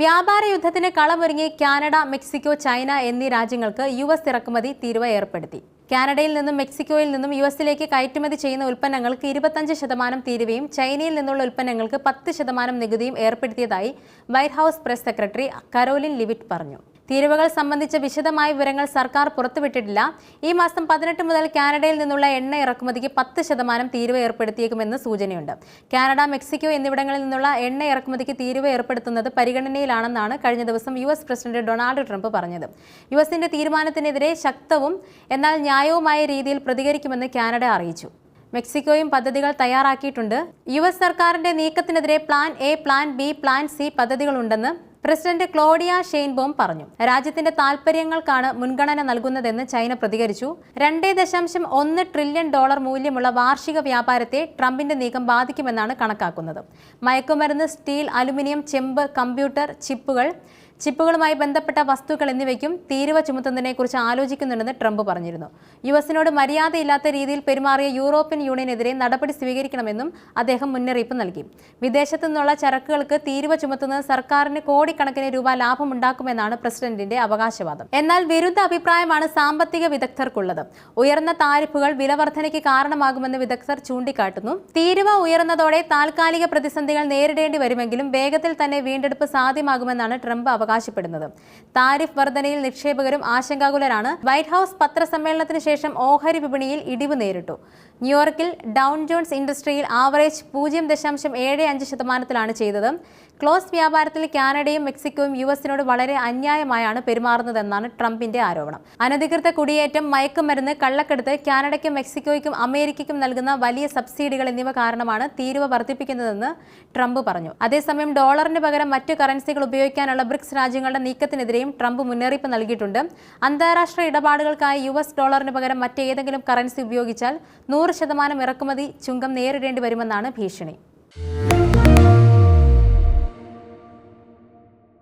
വ്യാപാര യുദ്ധത്തിന് കളമൊരുങ്ങി Canada Mexico China എന്നീ രാജ്യങ്ങൾക്ക് യു എസ് ഇറക്കുമതി തീരുവ ഏർപ്പെടുത്തി. കാനഡയിൽ നിന്നും മെക്സിക്കോയിൽ നിന്നും യു എസിലേക്ക് കയറ്റുമതി ചെയ്യുന്ന ഉൽപ്പന്നങ്ങൾക്ക് ഇരുപത്തഞ്ച് ശതമാനം തീരുവയും ചൈനയിൽ നിന്നുള്ള ഉൽപ്പന്നങ്ങൾക്ക് പത്ത് ശതമാനം നികുതിയും ഏർപ്പെടുത്തിയതായി White House press secretary Karoline Leavitt പറഞ്ഞു. തീരുവകൾ സംബന്ധിച്ച വിശദമായ വിവരങ്ങൾ സർക്കാർ പുറത്തുവിട്ടിട്ടില്ല. ഈ മാസം പതിനെട്ട് മുതൽ കാനഡയിൽ നിന്നുള്ള എണ്ണ ഇറക്കുമതിക്ക് പത്ത് ശതമാനം തീരുവ ഏർപ്പെടുത്തിയേക്കുമെന്ന് സൂചനയുണ്ട്. കാനഡ മെക്സിക്കോ എന്നിവിടങ്ങളിൽ നിന്നുള്ള എണ്ണ ഇറക്കുമതിക്ക് തീരുവ ഏർപ്പെടുത്തുന്നത് പരിഗണനയിലാണെന്നാണ് കഴിഞ്ഞ ദിവസം U S president Donald Trump പറഞ്ഞത്. യു എസിന്റെ തീരുമാനത്തിനെതിരെ ശക്തവും എന്നാൽ ന്യായവുമായ രീതിയിൽ പ്രതികരിക്കുമെന്ന് കാനഡ അറിയിച്ചു. മെക്സിക്കോയും പദ്ധതികൾ തയ്യാറാക്കിയിട്ടുണ്ട്. യു എസ് സർക്കാരിന്റെ നീക്കത്തിനെതിരെ plan A plan B plan C പദ്ധതികളുണ്ടെന്ന് president Claudia Sheinbaum പറഞ്ഞു. രാജ്യത്തിന്റെ താൽപര്യങ്ങൾക്കാണ് മുൻഗണന നൽകുന്നതെന്ന് ചൈന പ്രതികരിച്ചു. രണ്ടേ ദശാംശം ഒന്ന് ട്രില്യൺ ഡോളർ മൂല്യമുള്ള വാർഷിക വ്യാപാരത്തെ ട്രംപിന്റെ നീക്കം ബാധിക്കുമെന്നാണ് കണക്കാക്കുന്നത്. മയക്കുമരുന്ന് സ്റ്റീൽ അലുമിനിയം ചെമ്പ് കമ്പ്യൂട്ടർ ചിപ്പുകൾ ചിപ്പുകളുമായി ബന്ധപ്പെട്ട വസ്തുക്കൾ എന്നിവയ്ക്കും തീരുവ ചുമത്തുന്നതിനെക്കുറിച്ച് ആലോചിക്കുന്നുണ്ടെന്ന് ട്രംപ് പറഞ്ഞിരുന്നു. യു എസിനോട് മര്യാദയില്ലാത്ത രീതിയിൽ പെരുമാറിയ യൂറോപ്യൻ യൂണിയനെതിരെ നടപടി സ്വീകരിക്കണമെന്നും അദ്ദേഹം മുന്നറിയിപ്പ് നൽകി. വിദേശത്തു നിന്നുള്ള ചരക്കുകൾക്ക് തീരുവ ചുമത്തുന്നത് സർക്കാരിന് കോടിക്കണക്കിന് രൂപ ലാഭമുണ്ടാക്കുമെന്നാണ് പ്രസിഡന്റിന്റെ അവകാശവാദം. എന്നാൽ വിരുദ്ധ അഭിപ്രായമാണ് സാമ്പത്തിക വിദഗ്ധർക്കുള്ളത്. ഉയർന്ന താരിഫുകൾ വിലവർദ്ധനയ്ക്ക് കാരണമാകുമെന്ന് വിദഗ്ധർ ചൂണ്ടിക്കാട്ടുന്നു. തീരുവ ഉയർന്നതോടെ താൽക്കാലിക പ്രതിസന്ധികൾ നേരിടേണ്ടി വരുമെങ്കിലും വേഗത്തിൽ തന്നെ വീണ്ടെടുപ്പ് സാധ്യമാകുമെന്നാണ് ട്രംപ് അവകാശപ്പെടുന്നത്. താരിഫ് വർധനയിൽ നിക്ഷേപകരും ആശങ്കാകുലരാണ്. വൈറ്റ് ഹൌസ് പത്രസമ്മേളനത്തിന് ശേഷം ഓഹരി വിപണിയിൽ ഇടിവ് നേരിട്ടു. ന്യൂയോർക്കിൽ ഡൗൺ ജോൺസ് ഇൻഡസ്ട്രിയിൽ ആവറേജ് പൂജ്യം ദശാംശം ഏഴ് അഞ്ച് ശതമാനത്തിലാണ് ചെയ്തത്. ക്ലോസ് വ്യാപാരത്തിൽ കാനഡയും മെക്സിക്കോയും യു എസിനോട് വളരെ അന്യായമായാണ് പെരുമാറുന്നതെന്നാണ് ട്രംപിന്റെ ആരോപണം. അനധികൃത കുടിയേറ്റം മയക്കുമരുന്ന് കള്ളക്കെടുത്ത് കാനഡയ്ക്കും മെക്സിക്കോയ്ക്കും അമേരിക്കയ്ക്കും നൽകുന്ന വലിയ സബ്സിഡികൾ എന്നിവ കാരണമാണ് തീരുവ വർദ്ധിപ്പിക്കുന്നതെന്ന് ട്രംപ് പറഞ്ഞു. അതേസമയം ഡോളറിന് പകരം മറ്റു കറൻസികൾ ഉപയോഗിക്കാനുള്ള ബ്രിക്സ് രാജ്യങ്ങളുടെ നീക്കത്തിനെതിരെയും ട്രംപ് മുന്നറിയിപ്പ് നൽകിയിട്ടുണ്ട്. അന്താരാഷ്ട്ര ഇടപാടുകൾക്കായി യു എസ് ഡോളറിന് പകരം മറ്റേതെങ്കിലും കറൻസി ഉപയോഗിച്ചാൽ നൂറ് ശതമാനം ഇറക്കുമതി ചുങ്കം നേരിടേണ്ടി വരുമെന്നാണ് ഭീഷണി.